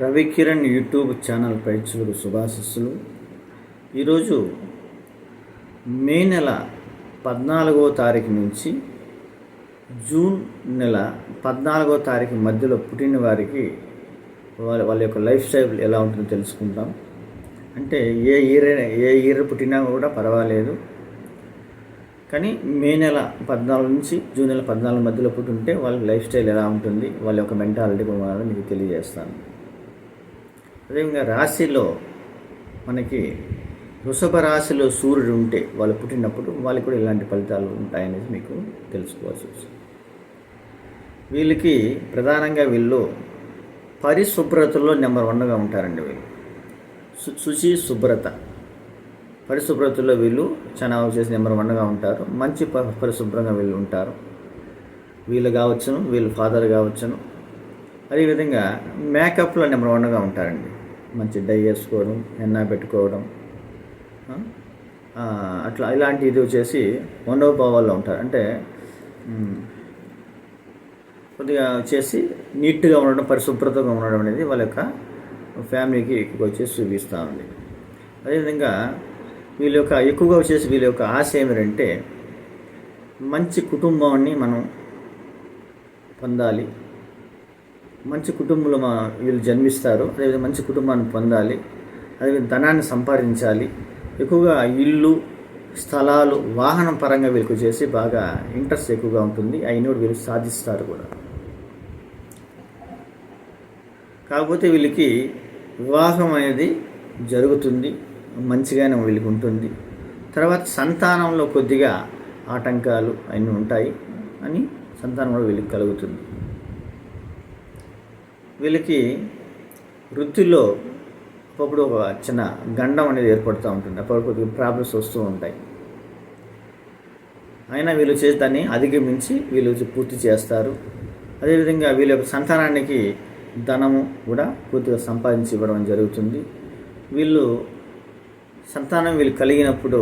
Ravikiran YouTube channel ప్రేక్షకులు శుభాశిస్సులు. ఈరోజు మే నెల పద్నాలుగో తారీఖు నుంచి జూన్ నెల పద్నాలుగో తారీఖు మధ్యలో పుట్టిన వారికి వాళ్ళ వాళ్ళ యొక్క లైఫ్ స్టైల్ ఎలా ఉంటుందో తెలుసుకుంటాం అంటే ఏ ఇయర్ ఏ ఇయర్ పుట్టినా కూడా పర్వాలేదు. కానీ మే నెల పద్నాలుగు నుంచి జూన్ నెల పద్నాలుగు మధ్యలో పుట్టుంటే వాళ్ళ లైఫ్ స్టైల్ ఎలా ఉంటుంది వాళ్ళ యొక్క మెంటాలిటీ కూడా మీకు తెలియజేస్తాను. అదేవిధంగా రాశిలో మనకి వృషభ రాశిలో సూర్యుడు ఉంటే వాళ్ళు పుట్టినప్పుడు వాళ్ళకి కూడా ఇలాంటి ఫలితాలు ఉంటాయనేది మీకు తెలుసుకోవాల్సి వస్తుంది. వీళ్ళకి ప్రధానంగా వీళ్ళు పరిశుభ్రతలో నెంబర్ వన్గా ఉంటారండి వీళ్ళు. శుచి శుభ్రత. పరిశుభ్రతలో వీళ్ళు చాలా చేసి నెంబర్ వన్గా ఉంటారు. మంచి ప- పరిశుభ్రంగా వీళ్ళు ఉంటారు. వీళ్ళు కావచ్చును వీళ్ళు ఫాదర్ కావచ్చును. అదేవిధంగా మేకప్లో నెంబర్ వన్గా ఉంటారండి. మంచి డై వేసుకోవడం ఎన్న పెట్టుకోవడం అట్లా ఇలాంటి ఇది వచ్చేసి మనోభావాల్లో ఉంటారు. అంటే కొద్దిగా వచ్చేసి నీట్గా ఉండడం పరిశుభ్రతగా ఉండడం అనేది వాళ్ళ యొక్క ఫ్యామిలీకి ఎక్కువ వచ్చేసి చూపిస్తూ ఉంది. అదేవిధంగా వీళ్ళ యొక్క ఎక్కువగా వచ్చేసి వీళ్ళ యొక్క ఆశ ఏమిటంటే మంచి కుటుంబాన్ని మనం పొందాలి. మంచి కుటుంబంలో మా వీళ్ళు జన్మిస్తారు. అదేవిధంగా మంచి కుటుంబాన్ని పొందాలి. అదేవిధంగా ధనాన్ని సంపాదించాలి. ఎక్కువగా ఇల్లు స్థలాలు వాహనం పరంగా వీళ్ళకు చేసి బాగా ఇంట్రెస్ట్ ఎక్కువగా ఉంటుంది. అయిన కూడా వీళ్ళు సాధిస్తారు కూడా. కాకపోతే వీళ్ళకి వివాహం అనేది జరుగుతుంది. మంచిగానే వీళ్ళకి ఉంటుంది. తర్వాత సంతానంలో కొద్దిగా ఆటంకాలు అన్నీ ఉంటాయి. అని సంతానం కూడా వీళ్ళకి కలుగుతుంది. వీళ్ళకి వృత్తిలో అప్పుడు ఒక చిన్న గండం అనేది ఏర్పడుతూ ఉంటుంది. అప్పుడు కొద్దిగా ప్రాబ్లమ్స్ వస్తూ ఉంటాయి. అయినా వీళ్ళు చేసి దాన్ని అధిగమించి వీళ్ళు పూర్తి చేస్తారు. అదేవిధంగా వీళ్ళ యొక్క సంతానానికి ధనము కూడా పూర్తిగా సంపాదించి ఇవ్వడం జరుగుతుంది. వీళ్ళు సంతానం వీళ్ళు కలిగినప్పుడు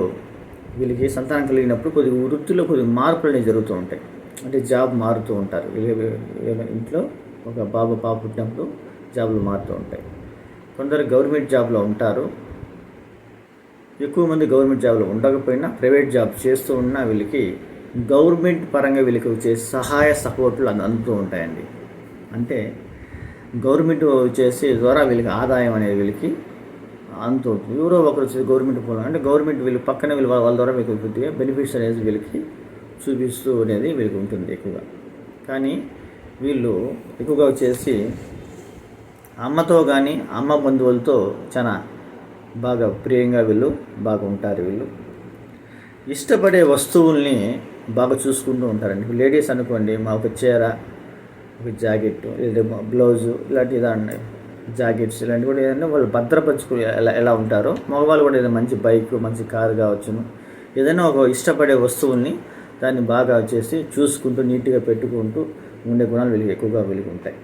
వీళ్ళకి సంతానం కలిగినప్పుడు కొద్దిగా వృత్తిలో కొద్దిగా మార్పులు అనేవి జరుగుతూ ఉంటాయి. అంటే జాబ్ మారుతూ ఉంటారు. వీళ్ళ వీళ్ళ ఇంట్లో ఒక బాబు పాప పుట్టినప్పుడు జాబ్లు మారుతూ ఉంటాయి. కొందరు గవర్నమెంట్ జాబ్లో ఉంటారు. ఎక్కువ మంది గవర్నమెంట్ జాబ్లో ఉండకపోయినా ప్రైవేట్ జాబ్ చేస్తూ ఉన్నా వీళ్ళకి గవర్నమెంట్ పరంగా వీళ్ళకి వచ్చే సహాయ సపోర్ట్లు అంద- అందుతూ ఉంటాయండి. అంటే గవర్నమెంట్ వచ్చేసి ద్వారా వీళ్ళకి ఆదాయం అనేది వీళ్ళకి అందుతూ ఉంటుంది. ఎవరో ఒకరు వచ్చేసి గవర్నమెంట్ పోలం అంటే గవర్నమెంట్ వీళ్ళు పక్కన వీళ్ళు వాళ్ళ వాళ్ళ ద్వారా మీకు కొద్దిగా బెనిఫిట్స్ అనేది వీళ్ళకి చూపిస్తూ అనేది వీళ్ళకి ఉంటుంది ఎక్కువగా. కానీ వీళ్ళు ఎక్కువగా వచ్చేసి అమ్మతో కానీ అమ్మ బంధువులతో చాలా బాగా ప్రియంగా వీళ్ళు బాగా ఉంటారు వీళ్ళు. ఇష్టపడే వస్తువుల్ని బాగా చూసుకుంటూ ఉంటారండి. లేడీస్ అనుకోండి మా ఒక చీర ఒక జాకెట్ లేదా బ్లౌజు ఇలాంటి దాన్ని జాకెట్స్ ఇలాంటివి కూడా ఏదైనా వాళ్ళు భద్రపరచుకునే ఎలా ఎలా ఉంటారో మగవాళ్ళు కూడా ఏదైనా మంచి బైక్ మంచి కారు కావచ్చును. ఏదైనా ఒక ఇష్టపడే వస్తువుల్ని దాన్ని బాగా వచ్చేసి చూసుకుంటూ నీట్గా పెట్టుకుంటూ ఉండే గుణాలు వీళ్ళకి ఎక్కువగా వీళ్ళకి ఉంటాయి.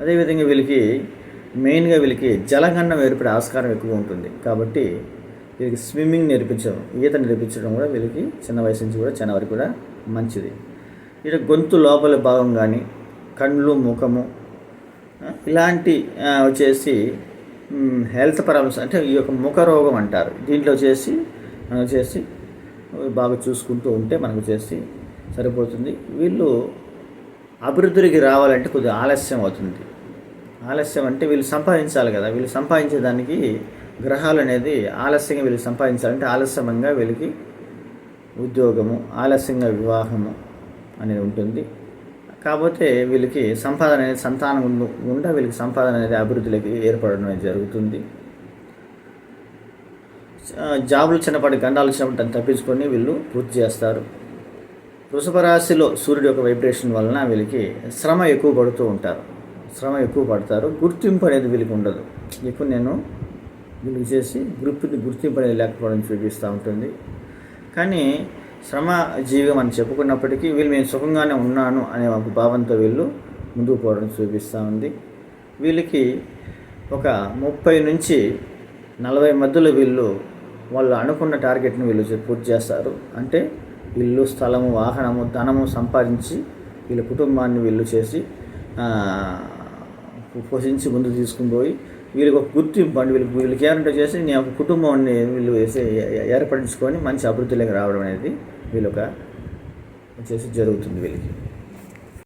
అదేవిధంగా వీళ్ళకి మెయిన్గా వీళ్ళకి జలగండం ఏర్పడే ఆస్కారం ఎక్కువ ఉంటుంది. కాబట్టి వీళ్ళకి స్విమ్మింగ్ నేర్పించడం ఈత నేర్పించడం కూడా వీళ్ళకి చిన్న వయసు నుంచి కూడా చిన్న వరకు కూడా మంచిది. ఇక గొంతు లోపల భాగం కానీ కళ్ళు ముఖము ఇలాంటి వచ్చేసి హెల్త్ ప్రాబ్లమ్స్ అంటే ఈ యొక్క ముఖ రోగం అంటారు. దీంట్లో వచ్చేసి వచ్చేసి బాగా చూసుకుంటూ ఉంటే మనకు చేసి సరిపోతుంది. వీళ్ళు అభివృద్ధికి రావాలంటే కొద్దిగా ఆలస్యం అవుతుంది. ఆలస్యం అంటే వీళ్ళు సంపాదించాలి కదా. వీళ్ళు సంపాదించేదానికి గ్రహాలు అనేది ఆలస్యంగా వీళ్ళు సంపాదించాలంటే ఆలస్యంగా వీళ్ళకి ఉద్యోగము ఆలస్యంగా వివాహము అనేది ఉంటుంది. కాకపోతే వీళ్ళకి సంపాదన అనేది సంతానం గుండా వీళ్ళకి సంపాదన అనేది అభివృద్ధిలోకి ఏర్పడడం అనేది జరుగుతుంది. జాబులు చిన్నపాటి గండాలు వచ్చినప్పుడు తప్పించుకొని వీళ్ళు పూర్తి చేస్తారు. వృషభ రాశిలో సూర్యుడు యొక్క వైబ్రేషన్ వలన వీళ్ళకి శ్రమ ఎక్కువ పడుతూ ఉంటారు. శ్రమ ఎక్కువ పడతారు. గుర్తింపు అనేది వీళ్ళకి ఉండదు. ఇప్పుడు నేను వీళ్ళకి చేసి గుర్తు గుర్తింపు అనేది లేకపోవడం చూపిస్తూ ఉంటుంది. కానీ శ్రమ జీవితం అని చెప్పుకున్నప్పటికీ వీళ్ళు నేను సుఖంగానే ఉన్నాను అనే ఒక భావంతో వీళ్ళు ముందుకు పోవడం చూపిస్తూ ఉంది. వీళ్ళకి ఒక ముప్పై నుంచి నలభై మధ్యలో వీళ్ళు వాళ్ళు అనుకున్న టార్గెట్ని వీళ్ళు పూర్తి చేస్తారు. అంటే ఇల్లు స్థలము వాహనము ధనము సంపాదించి వీళ్ళ కుటుంబాన్ని వీళ్ళు చేసి పోషించి ముందుకు తీసుకుని పోయి వీళ్ళకి ఒక గుర్తింపు అండి. వీళ్ళకి వీళ్ళకి ఏమంటే చేసి నీ ఒక కుటుంబాన్ని వీళ్ళు వేసి ఏర్పడించుకొని మంచి అభివృద్ధిలోకి రావడం అనేది వీళ్ళొక చేసి జరుగుతుంది వీళ్ళకి.